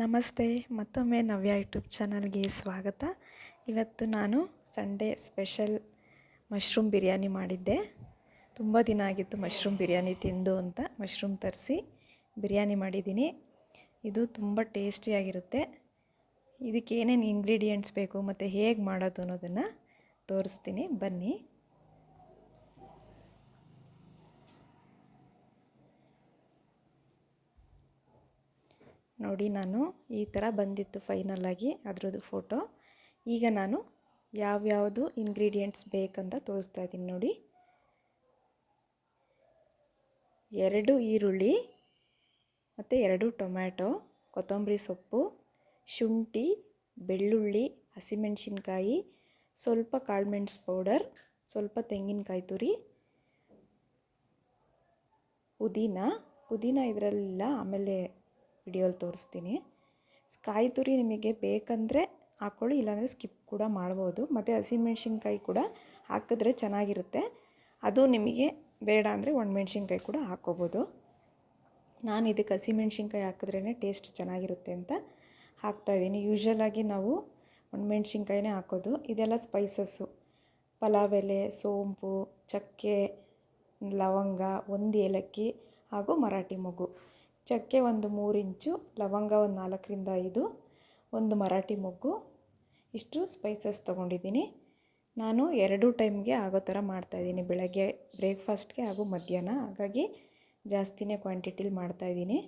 ನಮಸ್ತೆ, ಮತ್ತೊಮ್ಮೆ ನವ್ಯ ಯೂಟ್ಯೂಬ್ ಚಾನಲ್ಗೆ ಸ್ವಾಗತ. ಇವತ್ತು ನಾನು ಸಂಡೇ ಸ್ಪೆಷಲ್ ಮಶ್ರೂಮ್ ಬಿರಿಯಾನಿ ಮಾಡಿದ್ದೆ. ತುಂಬ ದಿನ ಆಗಿತ್ತು ಮಶ್ರೂಮ್ ಬಿರಿಯಾನಿ ತಿಂದು ಅಂತ ಮಶ್ರೂಮ್ ತರಿಸಿ ಬಿರಿಯಾನಿ ಮಾಡಿದ್ದೀನಿ. ಇದು ತುಂಬ ಟೇಸ್ಟಿಯಾಗಿರುತ್ತೆ ಇದಕ್ಕೆ ಏನೇನು ಇಂಗ್ರೀಡಿಯೆಂಟ್ಸ್ ಬೇಕು ಮತ್ತು ಹೇಗೆ ಮಾಡೋದು ಅನ್ನೋದನ್ನು ತೋರಿಸ್ತೀನಿ. ಬನ್ನಿ. ನೋಡಿ ನಾನು ಈ ಥರ ಬಂದಿತ್ತು ಫೈನಲ್ಲಾಗಿ ಅದರದ್ದು ಫೋಟೋ ಈಗ ನಾನು ಯಾವ್ಯಾವುದು ಇಂಗ್ರೀಡಿಯೆಂಟ್ಸ್ ಬೇಕಂತ ತೋರಿಸ್ತಾ ಇದ್ದೀನಿ ನೋಡಿ. ಎರಡು ಈರುಳ್ಳಿ, ಮತ್ತು ಎರಡು ಟೊಮ್ಯಾಟೊ, ಕೊತ್ತಂಬರಿ ಸೊಪ್ಪು, ಶುಂಠಿ, ಬೆಳ್ಳುಳ್ಳಿ, ಹಸಿಮೆಣಸಿನ್ಕಾಯಿ, ಸ್ವಲ್ಪ ಕಾಳುಮೆಣ್ಸು ಪೌಡರ್ ಸ್ವಲ್ಪ ತೆಂಗಿನಕಾಯಿ ತುರಿ, ಪುದೀನ. ಪುದೀನ ಇದರಲ್ಲಿಲ್ಲ ಆಮೇಲೆ ವಿಡಿಯೋಲಿ ತೋರಿಸ್ತೀನಿ. ಕಾಯಿ ತುರಿ ನಿಮಗೆ ಬೇಕಂದರೆ ಹಾಕ್ಕೊಳ್ಳಿ ಇಲ್ಲಾಂದರೆ ಸ್ಕಿಪ್ ಕೂಡ ಮಾಡ್ಬೋದು. ಮತ್ತು ಹಸಿಮೆಣ್ಸಿನ್ಕಾಯಿ ಕೂಡ ಹಾಕಿದ್ರೆ ಚೆನ್ನಾಗಿರುತ್ತೆ. ಅದು ನಿಮಗೆ ಬೇಡ ಅಂದರೆ ಒಣಮೆಣ್ಸಿನ್ಕಾಯಿ ಕೂಡ ಹಾಕ್ಕೋಬೋದು ನಾನು ಇದಕ್ಕೆ ಹಸಿಮೆಣ್ಸಿನ್ಕಾಯಿ ಹಾಕಿದ್ರೇ ಟೇಸ್ಟ್ ಚೆನ್ನಾಗಿರುತ್ತೆ ಅಂತ ಹಾಕ್ತಾಯಿದ್ದೀನಿ ಯೂಶ್ವಲಾಗಿ ನಾವು ಒಣಮೆಣ್ಸಿನ್ಕಾಯಿನೇ ಹಾಕೋದು. ಇದೆಲ್ಲ ಸ್ಪೈಸಸ್ಸು. ಪಲಾವ್ ಎಲೆ, ಸೋಂಪು, ಚಕ್ಕೆ, ಲವಂಗ, ಒಂದು ಏಲಕ್ಕಿ ಹಾಗೂ ಮರಾಠಿ ಮೊಗ್ಗು. ಚಕ್ಕೆ ಒಂದು ಮೂರು ಇಂಚು, ಲವಂಗ ಒಂದು ನಾಲ್ಕರಿಂದ ಐದು, ಒಂದು ಮರಾಠಿ ಮೊಗ್ಗು. ಇಷ್ಟು ಸ್ಪೈಸಸ್ ತೊಗೊಂಡಿದ್ದೀನಿ. ನಾನು ಎರಡು ಟೈಮ್ಗೆ ಆಗೋ ಥರ ಮಾಡ್ತಾಯಿದ್ದೀನಿ ಬೆಳಗ್ಗೆ ಬ್ರೇಕ್ಫಾಸ್ಟ್ಗೆ ಹಾಗೂ ಮಧ್ಯಾಹ್ನ. ಹಾಗಾಗಿ ಜಾಸ್ತಿನೇ ಕ್ವಾಂಟಿಟಿಲಿ ಮಾಡ್ತಾಯಿದ್ದೀನಿ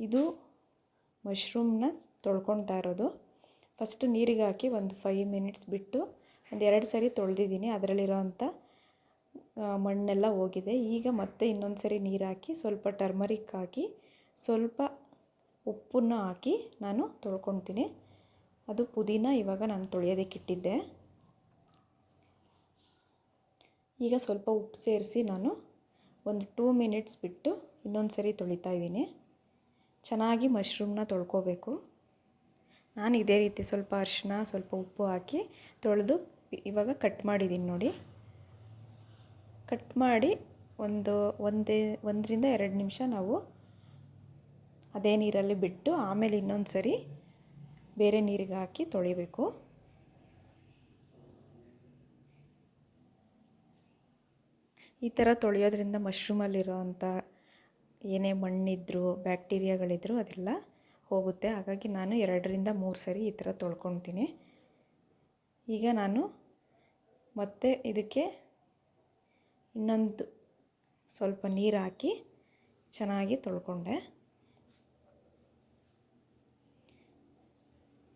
ಇದು ಮಶ್ರೂಮ್ನ ತೊಳ್ಕೊಳ್ತಾ ಇರೋದು. ಫಸ್ಟು ನೀರಿಗೆ ಹಾಕಿ ಒಂದು ಫೈವ್ ಮಿನಿಟ್ಸ್ ಬಿಟ್ಟು, ಒಂದು ಎರಡು ಸರಿ ತೊಳೆದಿದ್ದೀನಿ. ಅದರಲ್ಲಿರೋವಂಥ ಮಣ್ಣೆಲ್ಲ ಹೋಗಿದೆ. ಈಗ ಮತ್ತೆ ಇನ್ನೊಂದು ಸರಿ ನೀರು ಹಾಕಿ ಸ್ವಲ್ಪ ಟರ್ಮರಿಕ್ ಹಾಕಿ ಸ್ವಲ್ಪ ಉಪ್ಪನ್ನು ಹಾಕಿ ನಾನು ತೊಳ್ಕೊತೀನಿ. ಅದು ಪುದೀನ ಇವಾಗ ನಾನು ತೊಳೆಯೋದಕ್ಕೆ ಇಟ್ಟಿದ್ದೆ. ಈಗ ಸ್ವಲ್ಪ ಉಪ್ಪು ಸೇರಿಸಿ ನಾನು ಒಂದು ಟೂ ಮಿನಿಟ್ಸ್ ಬಿಟ್ಟು ಇನ್ನೊಂದು ಸರಿ ತೊಳಿತಾ ಇದ್ದೀನಿ. ಚೆನ್ನಾಗಿ ಮಶ್ರೂಮ್ನ ತೊಳ್ಕೋಬೇಕು. ನಾನು ಇದೇ ರೀತಿ ಸ್ವಲ್ಪ ಅರಿಶಿನ ಸ್ವಲ್ಪ ಉಪ್ಪು ಹಾಕಿ ತೊಳೆದು ಇವಾಗ ಕಟ್ ಮಾಡಿದ್ದೀನಿ ನೋಡಿ. ಕಟ್ ಮಾಡಿ ಒಂದು ಒಂದೇ, ಒಂದರಿಂದ ಎರಡು ನಿಮಿಷ ನಾವು ಅದೇ ನೀರಲ್ಲಿ ಬಿಟ್ಟು ಆಮೇಲೆ ಇನ್ನೊಂದು ಸರಿ ಬೇರೆ ನೀರಿಗೆ ಹಾಕಿ ತೊಳಿಬೇಕು. ಈ ಥರ ತೊಳೆಯೋದ್ರಿಂದ ಮಶ್ರೂಮಲ್ಲಿರೋ ಅಂಥ ಏನೇ ಮಣ್ಣಿದ್ರು, ಬ್ಯಾಕ್ಟೀರಿಯಾಗಳಿದ್ರು ಅದೆಲ್ಲ ಹೋಗುತ್ತೆ. ಹಾಗಾಗಿ ನಾನು ಎರಡರಿಂದ ಮೂರು ಸರಿ ಈ ಥರ ತೊಳ್ಕೊತೀನಿ ಈಗ ನಾನು ಮತ್ತೆ ಇದಕ್ಕೆ ಇನ್ನೊಂದು ಸ್ವಲ್ಪ ನೀರು ಹಾಕಿ ಚೆನ್ನಾಗಿ ತೊಳ್ಕೊಂಡೆ.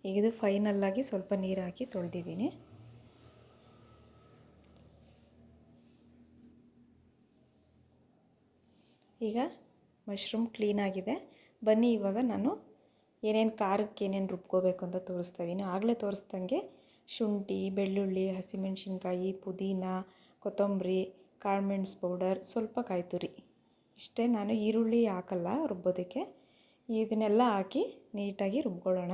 ಈಗ ಇದು ಫೈನಲ್ಲಾಗಿ ಸ್ವಲ್ಪ ನೀರು ಹಾಕಿ ತೊಳೆದಿದ್ದೀನಿ. ಈಗ ಮಶ್ರೂಮ್ ಕ್ಲೀನಾಗಿದೆ ಬನ್ನಿ, ಇವಾಗ ನಾನು ಏನೇನು ಖಾರಕ್ಕೆ ಏನೇನು ರುಬ್ಕೋಬೇಕು ಅಂತ ತೋರಿಸ್ತಾ ಇದ್ದೀನಿ. ಆಗಲೇ ತೋರಿಸ್ದಂಗೆ ಶುಂಠಿ, ಬೆಳ್ಳುಳ್ಳಿ, ಹಸಿಮೆಣ್ಸಿನ್ಕಾಯಿ, ಪುದೀನ, ಕೊತ್ತಂಬರಿ ಕಾಳುಮೆಣ್ಸು ಪೌಡರ್ ಸ್ವಲ್ಪ ಕಾಯಿ ತುರಿ ಇಷ್ಟೇ ನಾನು ಈರುಳ್ಳಿ ಹಾಕಲ್ಲ ರುಬ್ಬೋದಕ್ಕೆ. ಇದನ್ನೆಲ್ಲ ಹಾಕಿ ನೀಟಾಗಿ ರುಬ್ಕೊಳ್ಳೋಣ.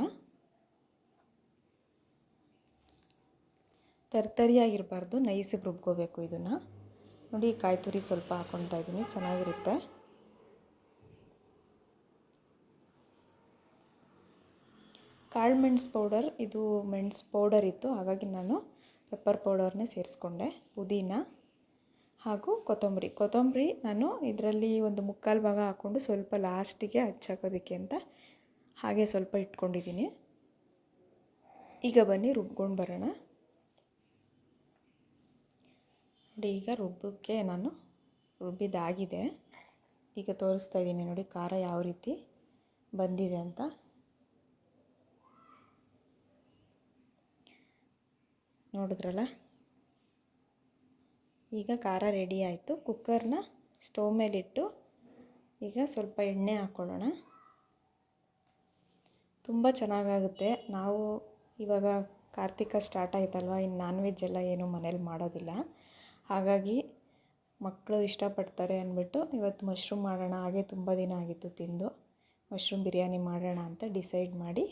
ತರ್ತರಿಯಾಗಿರಬಾರ್ದು, ನೈಸಿಗೆ ರುಬ್ಕೋಬೇಕು ಇದನ್ನು. ನೋಡಿ ಕಾಯಿ ತುರಿ ಸ್ವಲ್ಪ ಹಾಕ್ಕೊತಾ ಇದ್ದೀನಿ, ಚೆನ್ನಾಗಿರುತ್ತೆ. ಕಾಳು ಮೆಣಸು ಪೌಡರ್, ಇದು ಮೆಣ್ಸು ಪೌಡರ್ ಇತ್ತು, ಹಾಗಾಗಿ ನಾನು ಪೆಪ್ಪರ್ ಪೌಡರ್ನೇ ಸೇರಿಸ್ಕೊಂಡೆ, ಪುದೀನ. ಹಾಗೂ ಕೊತ್ತಂಬರಿ. ಕೊತ್ತಂಬರಿ ನಾನು ಇದರಲ್ಲಿ ಒಂದು ಮುಕ್ಕಾಲು ಭಾಗ ಹಾಕ್ಕೊಂಡು ಸ್ವಲ್ಪ ಲಾಸ್ಟಿಗೆ ಹಚ್ಚಾಕೋದಕ್ಕೆ ಅಂತ ಹಾಗೆ ಸ್ವಲ್ಪ ಇಟ್ಕೊಂಡಿದ್ದೀನಿ. ಈಗ ಬನ್ನಿ, ರುಬ್ಕೊಂಡು ಬರೋಣ. ನೋಡಿ, ಈಗ ರುಬ್ಬಕ್ಕೆ ನಾನು ರುಬ್ಬಿದಾಗಿದೆ ಈಗ ತೋರಿಸ್ತಾ ಇದ್ದೀನಿ ನೋಡಿ, ಖಾರ ಯಾವ ರೀತಿ ಬಂದಿದೆ ಅಂತ. ನೋಡಿದ್ರಲ್ಲ? ಈಗ ಖಾರ ರೆಡಿ ಆಯಿತು. ಕುಕ್ಕರ್ನ ಸ್ಟೋವ್ ಮೇಲಿಟ್ಟು ಈಗ ಸ್ವಲ್ಪ ಎಣ್ಣೆ ಹಾಕ್ಕೊಳ್ಳೋಣ ತುಂಬ ಚೆನ್ನಾಗಾಗುತ್ತೆ. ನಾವು ಇವಾಗ ಕಾರ್ತಿಕ ಸ್ಟಾರ್ಟ್ ಆಯ್ತಲ್ವ? ಇನ್ನು ನಾನ್ ವೆಜ್ ಎಲ್ಲ ಏನು ಮನೇಲಿ ಮಾಡೋದಿಲ್ಲ. ಹಾಗಾಗಿ ಮಕ್ಕಳು ಇಷ್ಟಪಡ್ತಾರೆ ಅಂದ್ಬಿಟ್ಟು ಇವತ್ತು ಮಶ್ರೂಮ್ ಮಾಡೋಣ. ಹಾಗೆ ತುಂಬ ದಿನ ಆಗಿತ್ತು ತಿಂದು. ಮಶ್ರೂಮ್ ಬಿರಿಯಾನಿ ಮಾಡೋಣ ಅಂತ ಡಿಸೈಡ್ ಮಾಡಿ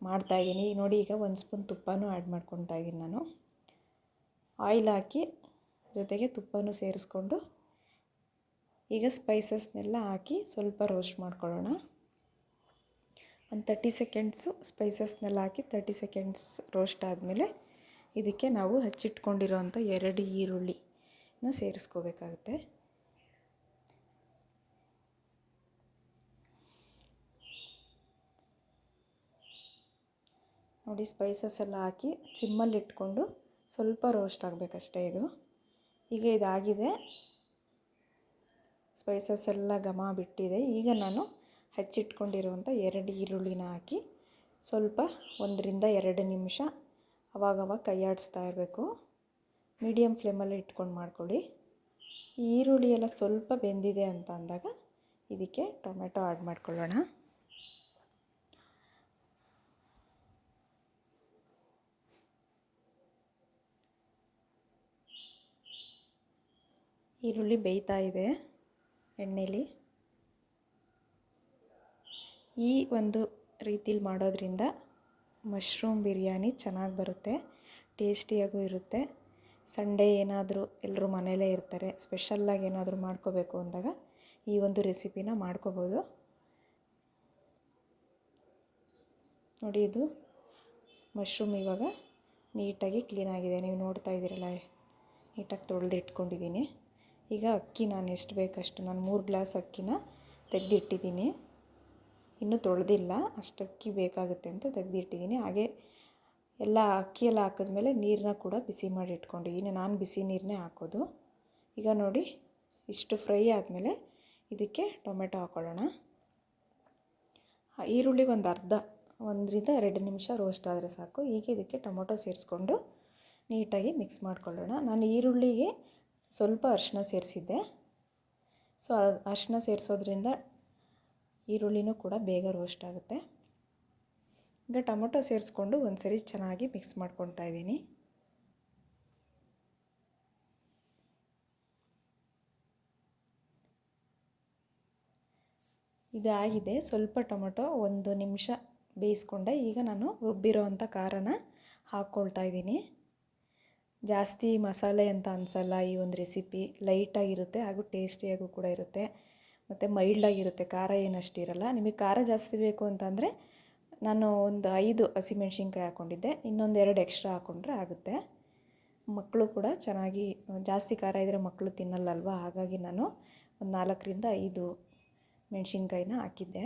ಮಾಡ್ತಾಯಿದ್ದೀನಿ ನೋಡಿ ಈಗ ಒಂದು ಸ್ಪೂನ್ ತುಪ್ಪನೂ ಆ್ಯಡ್ ಮಾಡ್ಕೊತಾ ಇದ್ದೀನಿ ನಾನು. ಆಯಿಲ್ ಹಾಕಿ ಜೊತೆಗೆ ತುಪ್ಪನೂ ಸೇರಿಸ್ಕೊಂಡು ಈಗ ಸ್ಪೈಸಸ್ನೆಲ್ಲ ಹಾಕಿ ಸ್ವಲ್ಪ ರೋಸ್ಟ್ ಮಾಡ್ಕೊಳ್ಳೋಣ. ಒಂದು ತರ್ಟಿ ಸೆಕೆಂಡ್ಸು ಸ್ಪೈಸಸ್ನೆಲ್ಲ ಹಾಕಿ ತರ್ಟಿ ಸೆಕೆಂಡ್ಸ್ ರೋಸ್ಟ್ ಆದಮೇಲೆ ಇದಕ್ಕೆ ನಾವು ಹಚ್ಚಿಟ್ಕೊಂಡಿರೋಂಥ ಎರಡು ಈರುಳ್ಳಿನ ಸೇರಿಸ್ಕೋಬೇಕಾಗುತ್ತೆ. ನೋಡಿ ಸ್ಪೈಸಸ್ ಎಲ್ಲ ಹಾಕಿ ಸಿಮ್ಮಲ್ಲಿ ಇಟ್ಕೊಂಡು ಸ್ವಲ್ಪ ರೋಸ್ಟ್ ಆಗಬೇಕಷ್ಟೇ ಇದು. ಈಗ ಇದಾಗಿದೆ. ಸ್ಪೈಸಸ್ ಎಲ್ಲ ಘಮ ಬಿಟ್ಟಿದೆ. ಈಗ ನಾನು ಹಚ್ಚಿಟ್ಕೊಂಡಿರುವಂಥ ಎರಡು ಈರುಳ್ಳಿನ ಹಾಕಿ ಸ್ವಲ್ಪ ಒಂದರಿಂದ ಎರಡು ನಿಮಿಷ ಅವಾಗವಾಗ ಕೈಯಾಡಿಸ್ತಾ ಇರಬೇಕು. ಮೀಡಿಯಮ್ ಫ್ಲೇಮಲ್ಲಿ ಇಟ್ಕೊಂಡು ಮಾಡ್ಕೊಳ್ಳಿ. ಈರುಳ್ಳಿ ಎಲ್ಲ ಸ್ವಲ್ಪ ಬೆಂದಿದೆ ಅಂತ ಅಂದಾಗ ಇದಕ್ಕೆ ಟೊಮೆಟೊ ಆ್ಯಡ್ ಮಾಡ್ಕೊಳ್ಳೋಣ. ಈರುಳ್ಳಿ ಬೇಯ್ತಾ ಇದೆ ಎಣ್ಣೆಲಿ. ಈ ಒಂದು ರೀತಿಲಿ ಮಾಡೋದ್ರಿಂದ ಮಶ್ರೂಮ್ ಬಿರಿಯಾನಿ ಚೆನ್ನಾಗಿ ಬರುತ್ತೆ, ಟೇಸ್ಟಿಯಾಗೂ ಇರುತ್ತೆ. ಸಂಡೇ ಏನಾದರೂ ಎಲ್ಲರೂ ಮನೆಯಲ್ಲೇ ಇರ್ತಾರೆ ಸ್ಪೆಷಲ್ಲಾಗಿ ಏನಾದರೂ ಮಾಡ್ಕೋಬೇಕು ಅಂದಾಗ ಈ ಒಂದು ರೆಸಿಪಿನ ಮಾಡ್ಕೋಬೋದು. ನೋಡಿ ಇದು ಮಶ್ರೂಮ್ ಇವಾಗ ನೀಟಾಗಿ ಕ್ಲೀನಾಗಿದೆ ನೀವು ನೋಡ್ತಾ ಇದ್ದೀರಲ್ಲ, ನೀಟಾಗಿ ತೊಳೆದು ಇಟ್ಕೊಂಡಿದ್ದೀನಿ ಈಗ ಅಕ್ಕಿ ನಾನು ಎಷ್ಟು ಬೇಕಷ್ಟು, ನಾನು ಮೂರು ಗ್ಲಾಸ್ ಅಕ್ಕಿನ ತೆಗೆದಿಟ್ಟಿದ್ದೀನಿ. ಇನ್ನೂ ತೊಳೆದಿಲ್ಲ, ಅಷ್ಟು ಅಕ್ಕಿ ಬೇಕಾಗುತ್ತೆ ಅಂತ ತೆಗೆದಿಟ್ಟಿದ್ದೀನಿ. ಹಾಗೆ ಎಲ್ಲ ಅಕ್ಕಿ ಎಲ್ಲ ಹಾಕಿದ್ಮೇಲೆ ನೀರನ್ನ ಕೂಡ ಬಿಸಿ ಮಾಡಿ ಇಟ್ಕೊಂಡಿದ್ದೀನಿ. ನಾನು ಬಿಸಿ ನೀರನ್ನೇ ಹಾಕೋದು. ಈಗ ನೋಡಿ, ಇಷ್ಟು ಫ್ರೈ ಆದಮೇಲೆ ಇದಕ್ಕೆ ಟೊಮೆಟೊ ಹಾಕೊಳ್ಳೋಣ. ಈರುಳ್ಳಿ ಒಂದು ಅರ್ಧ, ಒಂದರಿಂದ ಎರಡು ನಿಮಿಷ ರೋಸ್ಟ್ ಆದರೆ ಸಾಕು. ಈಗ ಇದಕ್ಕೆ ಟೊಮೆಟೊ ಸೇರಿಸ್ಕೊಂಡು ನೀಟಾಗಿ ಮಿಕ್ಸ್ ಮಾಡ್ಕೊಳ್ಳೋಣ. ನಾನು ಈರುಳ್ಳಿಗೆ ಸ್ವಲ್ಪ ಅರಿಶಿನ ಸೇರಿಸಿದ್ದೆ. ಸೊ ಅರಿಶಿನ ಸೇರಿಸೋದ್ರಿಂದ ಈರುಳ್ಳಿನೂ ಕೂಡ ಬೇಗ ರೋಸ್ಟ್ ಆಗುತ್ತೆ. ಈಗ ಟೊಮೊಟೊ ಸೇರಿಸ್ಕೊಂಡು ಒಂದು ಸರಿ ಚೆನ್ನಾಗಿ ಮಿಕ್ಸ್ ಮಾಡ್ಕೊತಾ ಇದ್ದೀನಿ. ಇದಾಗಿದೆ ಸ್ವಲ್ಪ ಟೊಮೊಟೊ ಒಂದು ನಿಮಿಷ ಬೇಯಿಸ್ಕೊಂಡೆ. ಈಗ ನಾನು ರುಬ್ಬಿರೋ ಅಂಥ ಖಾರನ ಹಾಕ್ಕೊಳ್ತಾ ಇದ್ದೀನಿ. ಜಾಸ್ತಿ ಮಸಾಲೆ ಅಂತ ಅನಿಸಲ್ಲ, ಈ ಒಂದು ರೆಸಿಪಿ ಲೈಟಾಗಿರುತ್ತೆ ಹಾಗೂ ಟೇಸ್ಟಿಯಾಗೂ ಕೂಡ ಇರುತ್ತೆ. ಮತ್ತು ಮೈಲ್ಡಾಗಿರುತ್ತೆ ಖಾರ ಏನಷ್ಟು ಇರಲ್ಲ. ನಿಮಗೆ ಖಾರ ಜಾಸ್ತಿ ಬೇಕು ಅಂತಂದರೆ ನಾನು ಒಂದು ಐದು ಹಸಿಮೆಣ್ಸಿನ್ಕಾಯಿ ಹಾಕ್ಕೊಂಡಿದ್ದೆ ಇನ್ನೊಂದು ಎರಡು ಎಕ್ಸ್ಟ್ರಾ ಹಾಕ್ಕೊಂಡ್ರೆ ಆಗುತ್ತೆ. ಮಕ್ಕಳು ಕೂಡ ಚೆನ್ನಾಗಿ, ಜಾಸ್ತಿ ಖಾರ ಇದ್ದರೆ ಮಕ್ಕಳು ತಿನ್ನಲ್ಲಲ್ವ? ಹಾಗಾಗಿ ನಾನು ಒಂದು ನಾಲ್ಕರಿಂದ ಐದು ಮೆಣಸಿನ್ಕಾಯಿನ ಹಾಕಿದ್ದೆ.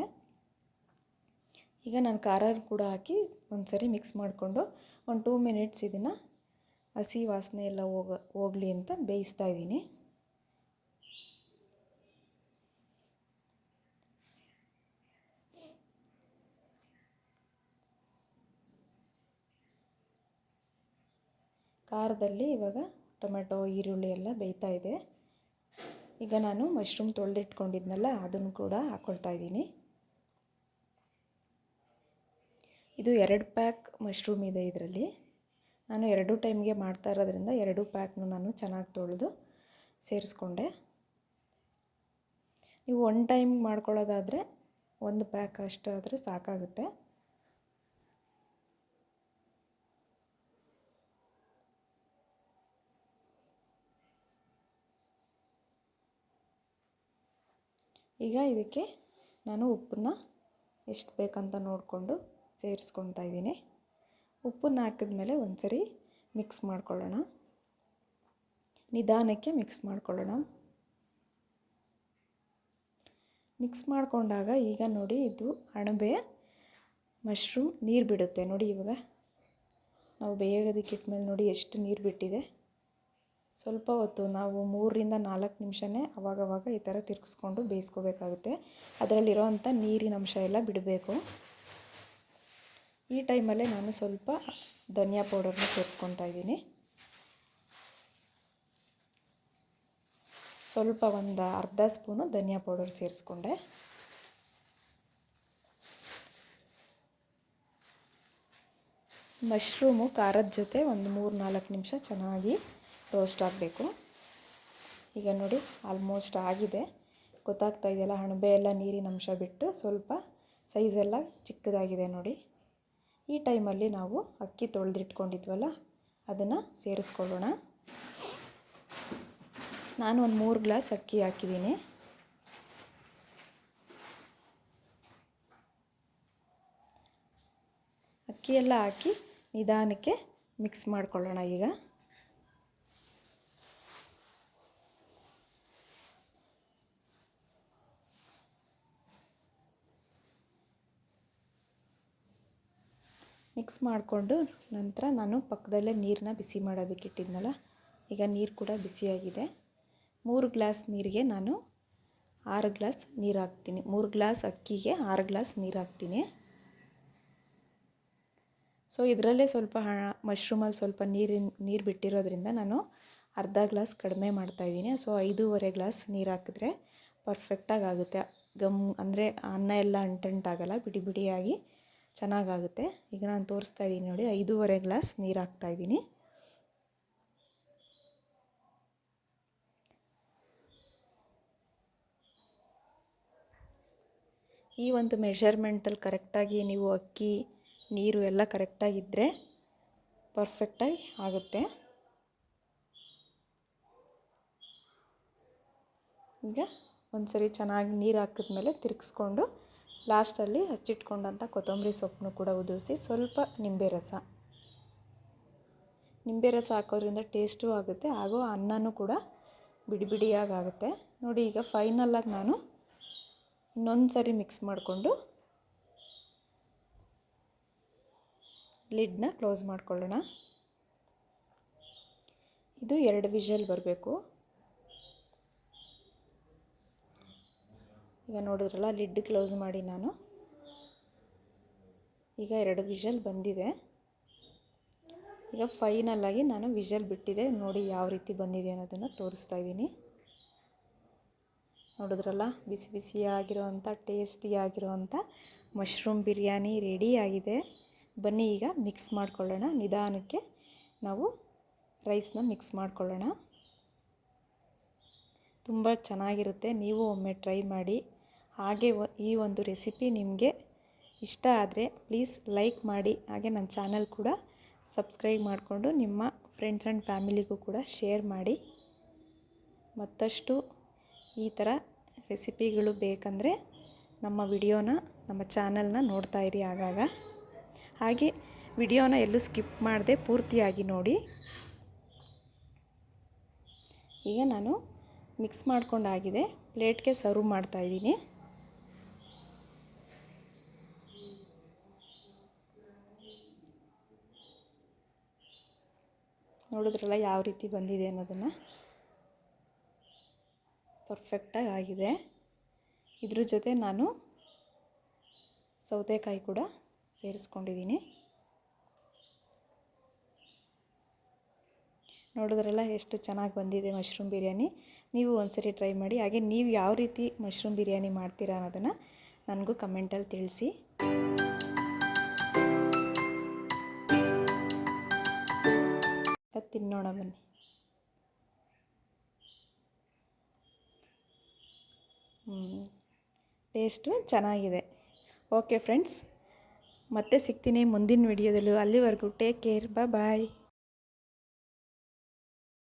ಈಗ ನಾನು ಖಾರ ಕೂಡ ಹಾಕಿ ಒಂದು ಸರಿ ಮಿಕ್ಸ್ ಮಾಡಿಕೊಂಡು ಒಂದು ಟೂ ಮಿನಿಟ್ಸ್ ಇದನ್ನು ಹಸಿ ವಾಸನೆ ಎಲ್ಲ ಹೋಗ, ಹೋಗಲಿ ಅಂತ ಬೇಯಿಸ್ತಾ ಇದ್ದೀನಿ. ಖಾರದಲ್ಲಿ ಇವಾಗ ಟೊಮೆಟೊ, ಈರುಳ್ಳಿ ಎಲ್ಲ ಬೇಯ್ತಾ ಇದೆ. ಈಗ ನಾನು ಮಶ್ರೂಮ್ ತೊಳೆದಿಟ್ಕೊಂಡಿದ್ನಲ್ಲ, ಅದನ್ನು ಕೂಡ ಹಾಕ್ಕೊಳ್ತಾ ಇದ್ದೀನಿ. ಇದು ಎರಡು ಪ್ಯಾಕ್ ಮಶ್ರೂಮ್ ಇದೆ ಇದರಲ್ಲಿ. ನಾನು ಎರಡು ಟೈಮ್ಗೆ ಮಾಡ್ತಾ ಇರೋದ್ರಿಂದ ಎರಡು ಪ್ಯಾಕ್ನು ನಾನು ಚೆನ್ನಾಗಿ ತೊಳೆದು ಸೇರಿಸ್ಕೊಂಡೆ. ನೀವು ಒನ್ ಟೈಮ್ ಮಾಡ್ಕೊಳ್ಳೋದಾದರೆ ಒಂದು ಪ್ಯಾಕ್ ಅಷ್ಟು ಆದರೆ ಸಾಕಾಗುತ್ತೆ. ಈಗ ಇದಕ್ಕೆ ನಾನು ಉಪ್ಪನ್ನ ಎಷ್ಟು ಬೇಕಂತ ನೋಡಿಕೊಂಡು ಸೇರಿಸ್ಕೊತಾ ಇದ್ದೀನಿ. ಉಪ್ಪನ್ನ ಹಾಕಿದ್ಮೇಲೆ ಒಂದು ಸರಿ ಮಿಕ್ಸ್ ಮಾಡ್ಕೊಳ್ಳೋಣ. ನಿಧಾನಕ್ಕೆ ಮಿಕ್ಸ್ ಮಾಡ್ಕೊಳ್ಳೋಣ. ಮಿಕ್ಸ್ ಮಾಡಿಕೊಂಡಾಗ ಈಗ ನೋಡಿ ಇದು ಅಣಬೆ ಮಶ್ರೂಮ್ ನೀರು ಬಿಡುತ್ತೆ. ನೋಡಿ ಇವಾಗ ನಾವು ಬೇಯೋದಕ್ಕೆ ಇಟ್ಮೇಲೆ ನೋಡಿ ಎಷ್ಟು ನೀರು ಬಿಟ್ಟಿದೆ. ಸ್ವಲ್ಪ ಹೊತ್ತು ನಾವು ಮೂರರಿಂದ ನಾಲ್ಕು ನಿಮಿಷನೇ ಅವಾಗವಾಗ ಈ ಥರ ತಿರ್ಗಿಸ್ಕೊಂಡು ಬೇಯಿಸ್ಕೋಬೇಕಾಗುತ್ತೆ. ಅದರಲ್ಲಿರೋವಂಥ ನೀರಿನ ಅಂಶ ಎಲ್ಲ ಬಿಡಬೇಕು. ಈ ಟೈಮಲ್ಲೇ ನಾನು ಸ್ವಲ್ಪ ಧನಿಯಾ ಪೌಡರ್ನ ಸೇರಿಸ್ಕೊತಾ ಇದ್ದೀನಿ. ಸ್ವಲ್ಪ ಒಂದು ಅರ್ಧ ಸ್ಪೂನು ಧನಿಯಾ ಪೌಡರ್ ಸೇರಿಸ್ಕೊಂಡೆ. ಮಶ್ರೂಮು ಖಾರದ ಜೊತೆ ಒಂದು ಮೂರು ನಾಲ್ಕು ನಿಮಿಷ ಚೆನ್ನಾಗಿ ರೋಸ್ಟ್ ಆಗಬೇಕು. ಈಗ ನೋಡಿ ಆಲ್ಮೋಸ್ಟ್ ಆಗಿದೆ. ಗೊತ್ತಾಗ್ತಾ ಇದೆಯಲ್ಲ, ಹಣಬೆ ಎಲ್ಲ ನೀರಿನ ಅಂಶ ಬಿಟ್ಟು ಸ್ವಲ್ಪ ಸೈಜೆಲ್ಲ ಚಿಕ್ಕದಾಗಿದೆ ನೋಡಿ. ಈ ಟೈಮಲ್ಲಿ ನಾವು ಅಕ್ಕಿ ತೊಳೆದಿಟ್ಕೊಂಡಿದ್ವಲ್ಲ, ಅದನ್ನು ಸೇರಿಸ್ಕೊಳ್ಳೋಣ. ನಾನು ಒಂದು ಮೂರು ಗ್ಲಾಸ್ ಅಕ್ಕಿ ಹಾಕಿದ್ದೀನಿ. ಅಕ್ಕಿ ಎಲ್ಲ ಹಾಕಿ ನಿಧಾನಕ್ಕೆ ಮಿಕ್ಸ್ ಮಾಡ್ಕೊಳ್ಳೋಣ ಈಗ. ಮಿಕ್ಸ್ ಮಾಡಿಕೊಂಡು ನಂತರ ನಾನು ಪಕ್ಕದಲ್ಲೇ ನೀರನ್ನ ಬಿಸಿ ಮಾಡೋದಕ್ಕೆ ಇಟ್ಟಿದ್ನಲ್ಲ, ಈಗ ನೀರು ಕೂಡ ಬಿಸಿಯಾಗಿದೆ. ಮೂರು ಗ್ಲಾಸ್ ನೀರಿಗೆ ನಾನು ಆರು ಗ್ಲಾಸ್ ನೀರು ಹಾಕ್ತೀನಿ. ಮೂರು ಗ್ಲಾಸ್ ಅಕ್ಕಿಗೆ ಆರು ಗ್ಲಾಸ್ ನೀರು ಹಾಕ್ತೀನಿ. ಸೊ ಇದರಲ್ಲೇ ಸ್ವಲ್ಪ ಮಶ್ರೂಮಲ್ಲಿ ಸ್ವಲ್ಪ ನೀರಿನ, ನೀರು ಬಿಟ್ಟಿರೋದ್ರಿಂದ ನಾನು ಅರ್ಧ ಗ್ಲಾಸ್ ಕಡಿಮೆ ಮಾಡ್ತಾಯಿದ್ದೀನಿ ಸೊ ಐದೂವರೆ ಗ್ಲಾಸ್ ನೀರು ಹಾಕಿದ್ರೆ ಪರ್ಫೆಕ್ಟಾಗಿ ಆಗುತ್ತೆ. ಗಮ್, ಅಂದರೆ ಅನ್ನ ಎಲ್ಲ ಅಂಟಂಟಾಗಲ್ಲ ಬಿಡಿ ಬಿಡಿಯಾಗಿ ಚೆನ್ನಾಗಾಗುತ್ತೆ. ಈಗ ನಾನು ತೋರಿಸ್ತಾ ಇದ್ದೀನಿ ನೋಡಿ, ಐದೂವರೆ ಗ್ಲಾಸ್ ನೀರು ಹಾಕ್ತಾಯಿದ್ದೀನಿ ಈ ಒಂದು ಮೆಷರ್ಮೆಂಟಲ್ಲಿ ಕರೆಕ್ಟಾಗಿ ನೀವು ಅಕ್ಕಿ, ನೀರು ಎಲ್ಲ ಕರೆಕ್ಟಾಗಿದ್ದರೆ ಪರ್ಫೆಕ್ಟಾಗಿ ಆಗುತ್ತೆ. ಈಗ ಒಂದು ಸರಿ ಚೆನ್ನಾಗಿ ನೀರು ಹಾಕಿದ್ಮೇಲೆ ತಿರುಗಿಸ್ಕೊಂಡು ಲಾಸ್ಟಲ್ಲಿ ಹಚ್ಚಿಟ್ಕೊಂಡಂಥ ಕೊತ್ತಂಬರಿ ಸೊಪ್ಪನ್ನು ಕೂಡ ಉದುರಿಸಿ ಸ್ವಲ್ಪ ನಿಂಬೆ ರಸ ನಿಂಬೆ ರಸ ಹಾಕೋದ್ರಿಂದ ಟೇಸ್ಟೂ ಆಗುತ್ತೆ, ಹಾಗೂ ಅನ್ನನೂ ಕೂಡ ಬಿಡಿ ಆಗುತ್ತೆ ನೋಡಿ, ಈಗ ಫೈನಲಾಗಿ ನಾನು ಇನ್ನೊಂದು ಸರಿ ಮಿಕ್ಸ್ ಮಾಡಿಕೊಂಡು ಲಿಡ್ನ ಕ್ಲೋಸ್ ಮಾಡ್ಕೊಳ್ಳೋಣ. ಇದು ಎರಡು ವಿಷಲ್ ಬರಬೇಕು. ಈಗ ನೋಡಿದ್ರಲ್ಲ ಲಿಡ್ ಕ್ಲೋಸ್ ಮಾಡಿ ನಾನು. ಈಗ ಎರಡು ವಿಷಲ್ ಬಂದಿದೆ. ಈಗ ಫೈನಲ್ಲಾಗಿ ನಾನು ವಿಷಲ್ ಬಿಟ್ಟಿದೆ. ನೋಡಿ ಯಾವ ರೀತಿ ಬಂದಿದೆ ಅನ್ನೋದನ್ನು ತೋರಿಸ್ತಾ ಇದ್ದೀನಿ. ನೋಡಿದ್ರಲ್ಲ, ಬಿಸಿ ಬಿಸಿಯಾಗಿರೋವಂಥ ಟೇಸ್ಟಿಯಾಗಿರೋವಂಥ ಮಶ್ರೂಮ್ ಬಿರಿಯಾನಿ ರೆಡಿ ಆಗಿದೆ. ಬನ್ನಿ ಈಗ ಮಿಕ್ಸ್ ಮಾಡಿಕೊಳ್ಳೋಣ. ನಿಧಾನಕ್ಕೆ ನಾವು ರೈಸ್ನ ಮಿಕ್ಸ್ ಮಾಡಿಕೊಳ್ಳೋಣ. ತುಂಬ ಚೆನ್ನಾಗಿರುತ್ತೆ. ನೀವು ಒಮ್ಮೆ ಟ್ರೈ ಮಾಡಿ. ಹಾಗೆ ಈ ಒಂದು ರೆಸಿಪಿ ನಿಮಗೆ ಇಷ್ಟ ಆದರೆ ಪ್ಲೀಸ್ ಲೈಕ್ ಮಾಡಿ. ಹಾಗೆ ನನ್ನ ಚಾನಲ್ ಕೂಡ ಸಬ್ಸ್ಕ್ರೈಬ್ ಮಾಡಿಕೊಂಡು ನಿಮ್ಮ ಫ್ರೆಂಡ್ಸ್ ಆ್ಯಂಡ್ ಫ್ಯಾಮಿಲಿಗೂ ಕೂಡ ಶೇರ್ ಮಾಡಿ. ಮತ್ತಷ್ಟು ಈ ಥರ ರೆಸಿಪಿಗಳು ಬೇಕಂದರೆ ನಮ್ಮ ವಿಡಿಯೋನ ನಮ್ಮ ಚಾನಲ್ನ ನೋಡ್ತಾ ಇರಿ ಆಗಾಗ. ಹಾಗೆ ವಿಡಿಯೋನ ಎಲ್ಲೂ ಸ್ಕಿಪ್ ಮಾಡದೆ ಪೂರ್ತಿಯಾಗಿ ನೋಡಿ. ಈಗ ನಾನು ಮಿಕ್ಸ್ ಮಾಡ್ಕೊಂಡಾಗಿದೆ. ಪ್ಲೇಟ್ಗೆ ಸರ್ವ್ ಮಾಡ್ತಾಯಿದ್ದೀನಿ ನೋಡಿದ್ರಲ್ಲ ಯಾವ ರೀತಿ ಬಂದಿದೆ ಅನ್ನೋದನ್ನು ಪರ್ಫೆಕ್ಟಾಗಿ ಆಗಿದೆ. ಇದ್ರ ಜೊತೆ ನಾನು ಸೌತೆಕಾಯಿ ಕೂಡ ಸೇರಿಸ್ಕೊಂಡಿದ್ದೀನಿ. ನೋಡಿದ್ರಲ್ಲ ಎಷ್ಟು ಚೆನ್ನಾಗಿ ಬಂದಿದೆ ಮಶ್ರೂಮ್ ಬಿರಿಯಾನಿ. ನೀವು ಒಂದ್ಸರಿ ಟ್ರೈ ಮಾಡಿ, ಹಾಗೆ ನೀವು ಯಾವ ರೀತಿ ಮಶ್ರೂಮ್ ಬಿರಿಯಾನಿ ಮಾಡ್ತೀರಾ ಅನ್ನೋದನ್ನು ನನಗೂ ಕಮೆಂಟಲ್ಲಿ ತಿಳಿಸಿ. ತಿನ್ನೋಣ ಬನ್ನಿ. ಟೇಸ್ಟು ಚೆನ್ನಾಗಿದೆ. ಓಕೆ ಫ್ರೆಂಡ್ಸ್ ಮತ್ತೆ ಸಿಗ್ತೀನಿ ಮುಂದಿನ ವಿಡಿಯೋದಲ್ಲೂ. ಅಲ್ಲಿವರೆಗೂ ಟೇಕ್ ಕೇರ್ ಬಾಯ್.